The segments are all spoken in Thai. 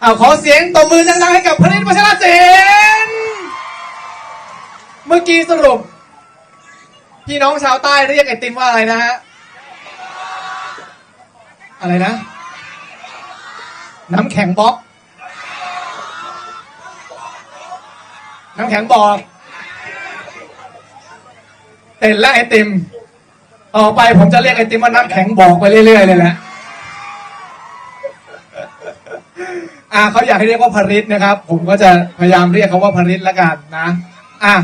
เอาขอเสียงตบมือดังๆให้กับพระนิตวัชรศิลป์เมื่อกี้สรุป พี่น้องชาวใต้เรียกไอติมว่าอะไรนะฮะ อะไรนะ น้ำแข็งบล็อกน้ำแข็งบอกเต้นและไอติม ต่อไปผมจะเรียกไอติมว่าน้ำแข็งบอกไปเรื่อยๆเลยแหละ อ่าเขาอยากให้เรียกว่าพริตนะครับ ผมก็จะพยายามเรียกเขาว่าพริตแล้วกันนะ อะ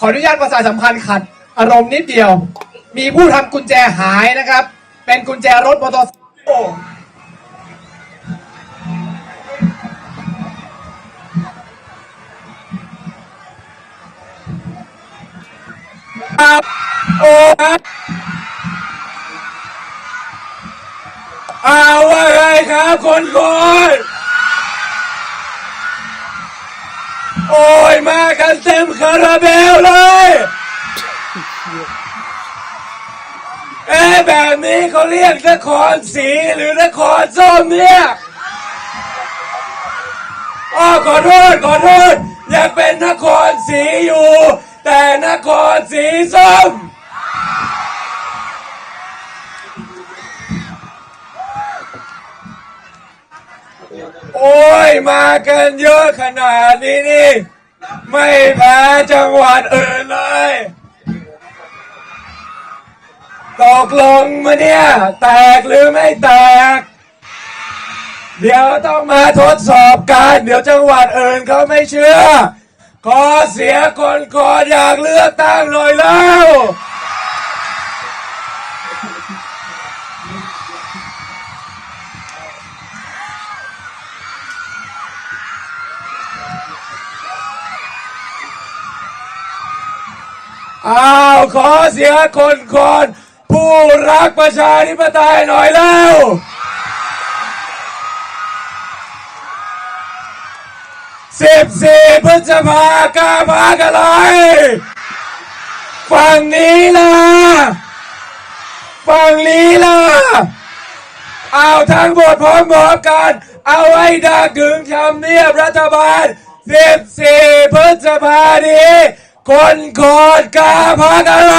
ขออนุญาตประชาสัมพันธ์ขัดอารมณ์นิดเดียว มีผู้ทำกุญแจหายนะครับ เป็นกุญแจรถมอเตอร์ไซค์ครับโอ้ครับเอาว่าไงครับคนคน โอ้ยมากันเต็มคาราเบลเลยเอ้แบบนี้เขาเรียกนครศรีหรือนครส้มเนี่ยอ้อขอโทษขอโทษยังเป็นนครศรีอยู่ แต่นครศรีส้ม โอ้ยมากันเยอะขนาดนี้นี่ ไม่แพ้จังหวัดอื่นเลยตกลงมาเนี่ย แตกหรือไม่แตก เดี๋ยวต้องมาทดสอบกัน เดี๋ยวจังหวัดอื่นเขาไม่เชื่อ ขอเสียคนขออยากเลือกตั้งหน่อยแล้ว อ้าวขอเสียคนคนผู้รักประชาธิปไตยหน่อยแล้วสิบสี่พฤษภากาพักอะไร ฝั่งนี้ล่ะ ฝั่งนี้ล่ะ เอาทั้งหมดพร้อมๆกัน เอาไว้ดังถึงทำเนียบรัฐบาล14พฤษภานี้ คนโกดกาพักอะไร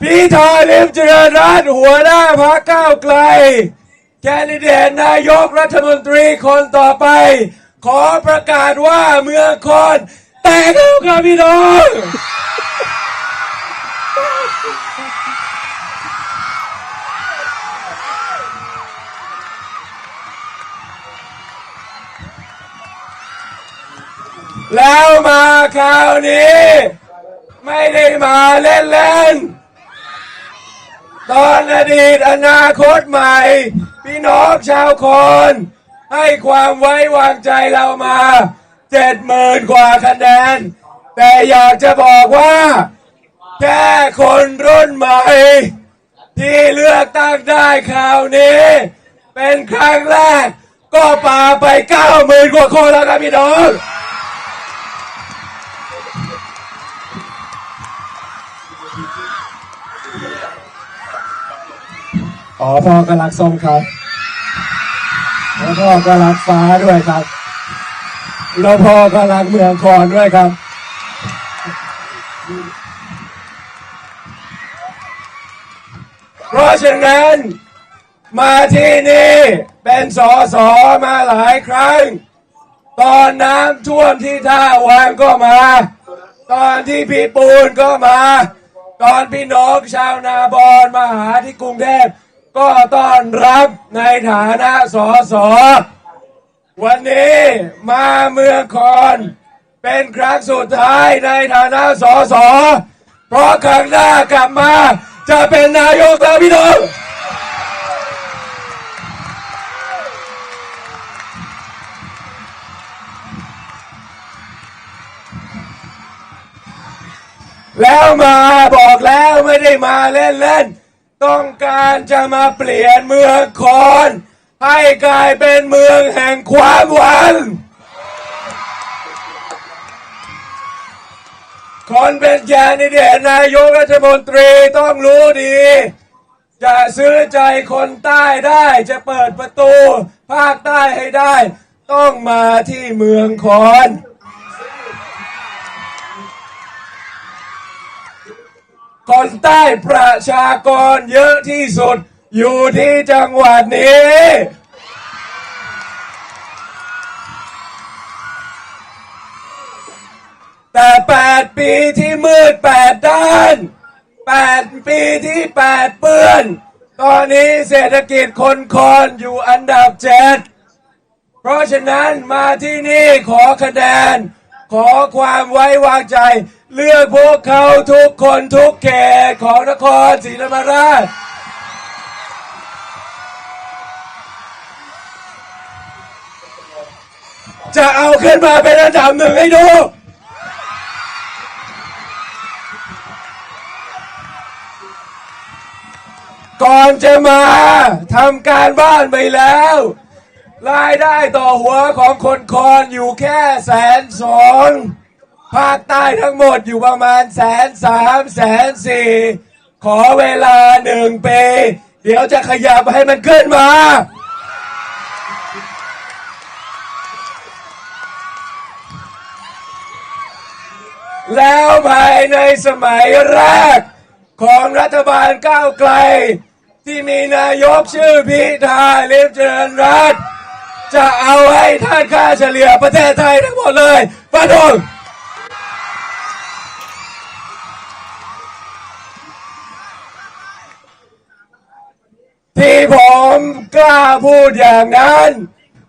พี่ธาลิมเจริญรัตน์หัวหน้าพักก้าวไกล แคนดิเดตนายกรัฐมนตรีคนต่อไป ขอประกาศว่าเมืองคอนแตกแล้วครับพี่น้อง แล้วมาคราวนี้ ไม่ได้มาเล่นเล่นๆตอนอดีตอนาคตใหม่ พี่น้องชาวคอนให้ความไว้วางใจเรามาเจ็ดหมื่นกว่าคะแนน แต่อยากจะบอกว่า แค่คนรุ่นใหม่ ที่เลือกตั้งได้คราวนี้ เป็นครั้งแรกก็ปาไปเก้าหมื่นกว่าคนแล้วครับพี่น้อง อ๋อพ่อก็รักส้มครับ แล้วพ่อก็รักฟ้าด้วยครับ แล้วพ่อก็รักเมืองคอนด้วยครับ เพราะฉะนั้นมาที่นี่เป็นสอสอมาหลายครั้ง ตอนน้ำท่วมที่ท่าวางก็มา ตอนที่พี่ปูนก็มา ตอนพี่น้องชาวนาบอนมาหาที่กรุงเทพ ก็ต้อนรับในฐานะสอสอวันนี้มาเมืองคอนเป็นครั้งสุดท้ายในฐานะสอสอเพราะครั้งหน้ากลับมาจะเป็นนายกแล้วพี่น้องแล้วมาบอกแล้วไม่ได้มาเล่นเล่น ต้องการจะมาเปลี่ยนเมืองคอนให้กลายเป็นเมืองแห่งความหวังคนเป็นแคนดิเดตนายกรัฐมนตรีต้องรู้ดี จะซื้อใจคนใต้ได้จะเปิดประตูภาคใต้ให้ได้ ต้องมาที่เมืองคอน คนใต้ประชากรเยอะที่สุด อยู่ที่จังหวัดนี้ แต่แปดปีที่มืดแปดด้านแปดปีที่แปดเปื้อน ตอนนี้เศรษฐกิจคนคอนอยู่อันดับเจ็ดเพราะฉะนั้นมาที่นี่ขอคะแนน ขอความไว้วางใจ เลือกพวกเขาทุกคนทุกเขตของนครศรีธรรมราช จะเอาขึ้นมาเป็นอันดับหนึ่งให้ดูก่อนจะมาทำการบ้านไปแล้ว รายได้ต่อหัวของคนคอนอยู่แค่แสนสอง ภาคใต้ทั้งหมดอยู่ประมาณแสนสามแสนสี่ขอเวลาหนึ่งปีเดี๋ยวจะขยับให้มันขึ้นมา แล้วภายในสมัยแรก ของรัฐบาลก้าวไกล ที่มีนายกชื่อพิธาลิมเจริญรัตจะเอาให้ท่านค่าเฉลี่ยประเทศไทยทั้งหมดเลยฟังดู ที่ผมกล้าพูดอย่างนั้น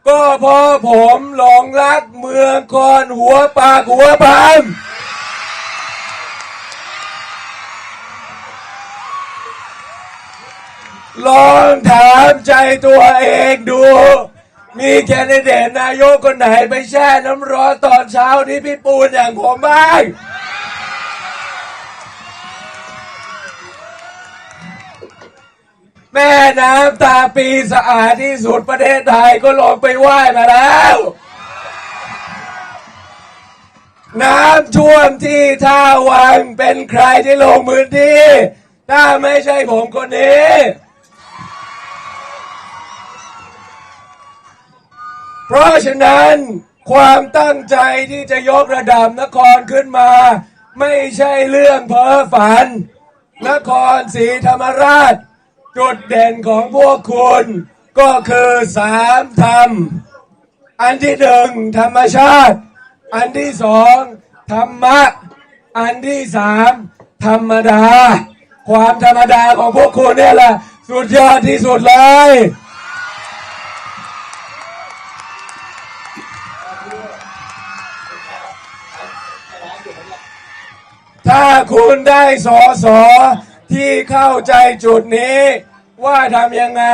ก็เพราะผมหลงรักเมืองคอนหัวปากหัวพามลองถามใจตัวเองดู มีแคนดิเดตนายกคนไหนไปแช่น้ำร้อนตอนเช้าที่พี่ปูนอย่างผมบ้าง แม่น้ำตาปีสะอาดที่สุดประเทศไทยก็ลงไปไหว้มาแล้ว น้ำท่วมที่ท่าวังเป็นใครที่ลงมือที่ ถ้าไม่ใช่ผมคนนี้ เพราะฉะนั้นความตั้งใจที่จะยกระดับนครขึ้นมา ไม่ใช่เรื่องเพ้อฝัน นครศรีธรรมราช จุดเด่นของพวกคุณ ก็คือสามธรรม อันที่หนึ่งธรรมชาติ อันที่สองธรรมะ อันที่สามธรรมดา ความธรรมดาของพวกคุณเนี่ยแหละ สุดยอดที่สุดเลยถ้าคุณได้สอสอ ที่เข้าใจจุดนี้ ว่าทำยังไง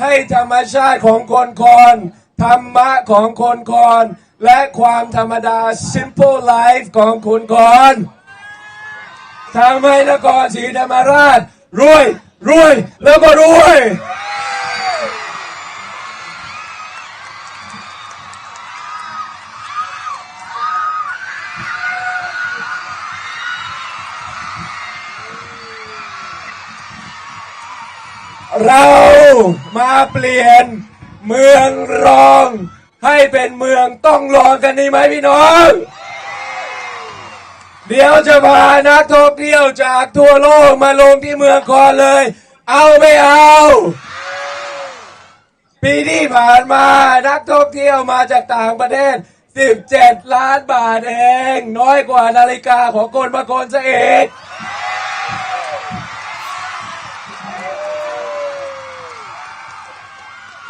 ให้ธรรมชาติของคนคอนธรรมะของคนคอนและความธรรมดา simple life ของคนคอนทำให้นครศรีธรรมราชรวยรวยแล้วก็รวย เรามาเปลี่ยนเมืองรอง ให้เป็นเมืองต้องรองกันดีไหมพี่น้อง เดี๋ยวจะพานักท่องเที่ยวจากทั่วโลกมาลงที่เมืองคอนเลย เอาไม่เอา ปีที่ผ่านมานักท่องเที่ยวมาจากต่างประเทศ 17 ล้านบาทเอง น้อยกว่านาฬิกาของคนบางคนซะเอง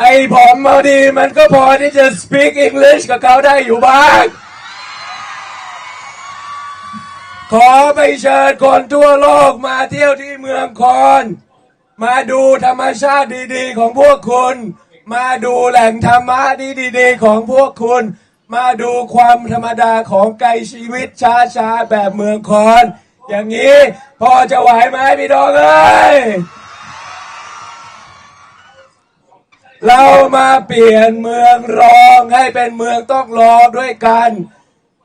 ไอ้ผมมาดีมันก็พอที่จะ speak English กับเขาได้อยู่บ้าง ขอไปเชิญคนทั่วโลกมาเที่ยวที่เมืองคอน มาดูธรรมชาติดีๆ ของพวกคุณ มาดูแหล่งธรรมะดีๆ ของพวกคุณ มาดูความธรรมดาของไกลชีวิตช้าๆ แบบเมืองคอน อย่างนี้พอจะไหวไหมพี่น้องเอ้ย เรามาเปลี่ยนเมืองรองให้เป็นเมืองต้องรองด้วยกัน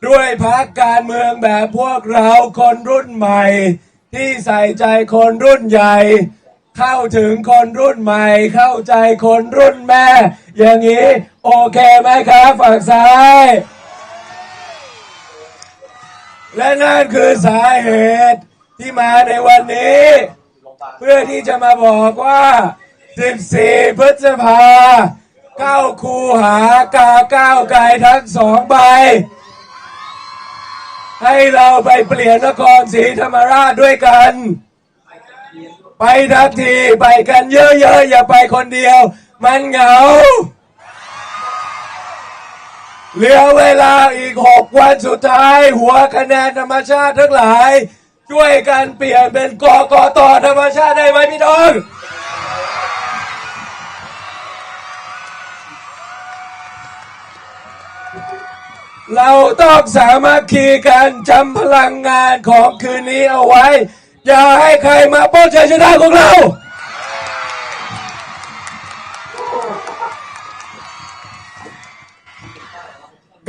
ด้วยพักการเมืองแบบพวกเราคนรุ่นใหม่ ที่ใส่ใจคนรุ่นใหญ่ เข้าถึงคนรุ่นใหม่ เข้าใจคนรุ่นแม่ อย่างนี้ โอเคไหมครับฝั่งซ้าย และนั่นคือสาเหตุที่มาในวันนี้ เพื่อที่จะมาบอกว่า 14 พฤษภาเข้าคูหากาเก้าไกลทั้งสองใบ ให้เราไปเปลี่ยนนครศรีธรรมราชด้วยกัน ไปทักทีไปกันเยอะๆ อย่าไปคนเดียว มันเหงา เหลือเวลาอีกหกวันสุดท้าย หัวคะแนนธรรมชาติทั้งหลาย ช่วยกันเปลี่ยนเป็นกกตธรรมชาติได้ไหมพี่น้อง เราต้องสามัคคีกันจำพลังงานของคืนนี้เอาไว้ อย่าให้ใครมาป้นชัยชนะของเรา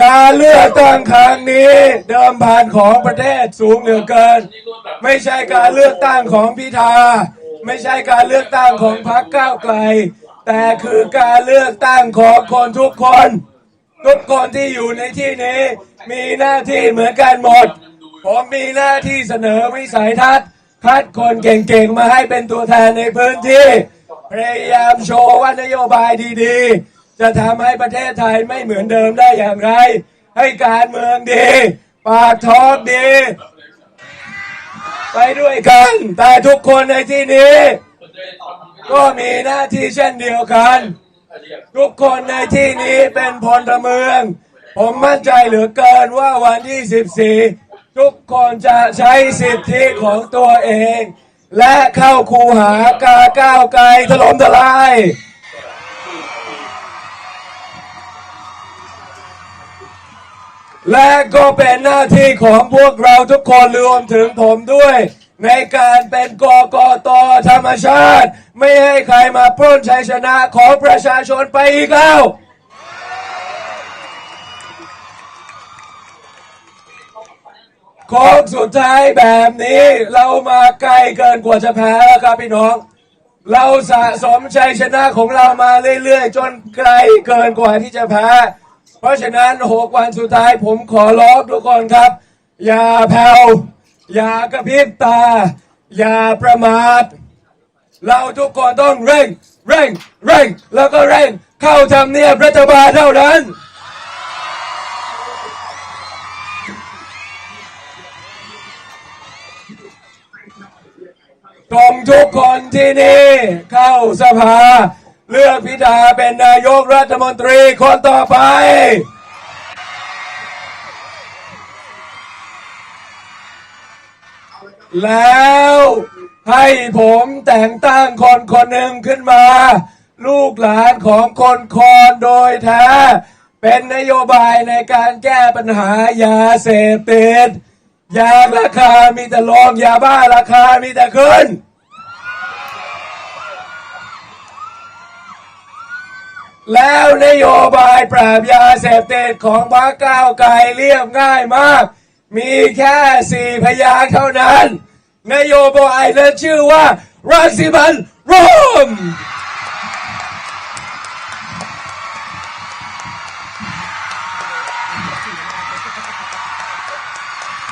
การเลือกตั้งครั้งนี้เดิมพันของประเทศสูงเหลือเกิน ไม่ใช่การเลือกตั้งของพิธา ไม่ใช่การเลือกตั้งของพรรคก้าวไกล แต่คือการเลือกตั้งของคนทุกคน ทุกคนที่อยู่ในที่นี้ มีหน้าที่เหมือนกันหมด ผมมีหน้าที่เสนอวิสัยทัศน์คัดคนเก่งๆ มาให้เป็นตัวแทนในพื้นที่ พยายามโชว์ว่านโยบายดีๆ จะทำให้ประเทศไทยไม่เหมือนเดิมได้อย่างไร ให้การเมืองดี ปากท้องดี ไปด้วยกัน แต่ทุกคนในที่นี้ ก็มีหน้าที่เช่นเดียวกัน ทุกคนในที่นี้เป็นพลเมือง ผมมั่นใจเหลือเกินว่าวันที่ 14 ทุกคนจะใช้สิทธิของตัวเอง และเข้าคูหากาก้าวไกลถล่มทลายและก็เป็นหน้าที่ของพวกเราทุกคนรวมถึงผมด้วย ในการเป็นกกตธรรมชาติ ไม่ให้ใครมาปล้นชัยชนะของประชาชนไปอีกแล้วโค้งสุดท้ายแบบนี้เรามาไกลเกินกว่าจะแพ้แล้วครับพี่น้อง เราสะสมชัยชนะของเรามาเรื่อยๆ จนไกลเกินกว่าที่จะแพ้ เพราะฉะนั้นหกวันสุดท้ายผมขอร้องทุกคนครับ อย่าแผ่ว อย่ากระพริบตา อย่าประมาท เราทุกคนต้องเร่ง เร่ง เร่ง แล้วก็เร่ง เข้าทำเนียบรัฐบาลเท่านั้น ตรงทุกคนที่นี่เข้าสภา เลือกพิธาเป็นนายกรัฐมนตรีคนต่อไป แล้วให้ผมแต่งตั้งคนคนหนึ่งขึ้นมา ลูกหลานของคนคอนโดยแท้ เป็นนโยบายในการแก้ปัญหายาเสพติดยาราคามีแต่ลงยาบ้าราคามีแต่ขึ้น แล้วนโยบายปราบยาเสพติดของพรรคก้าวไกลเรียบง่ายมาก มีแค่สี่พยางค์เท่านั้น นโยบายนั้นชื่อว่ารังสิมันโรม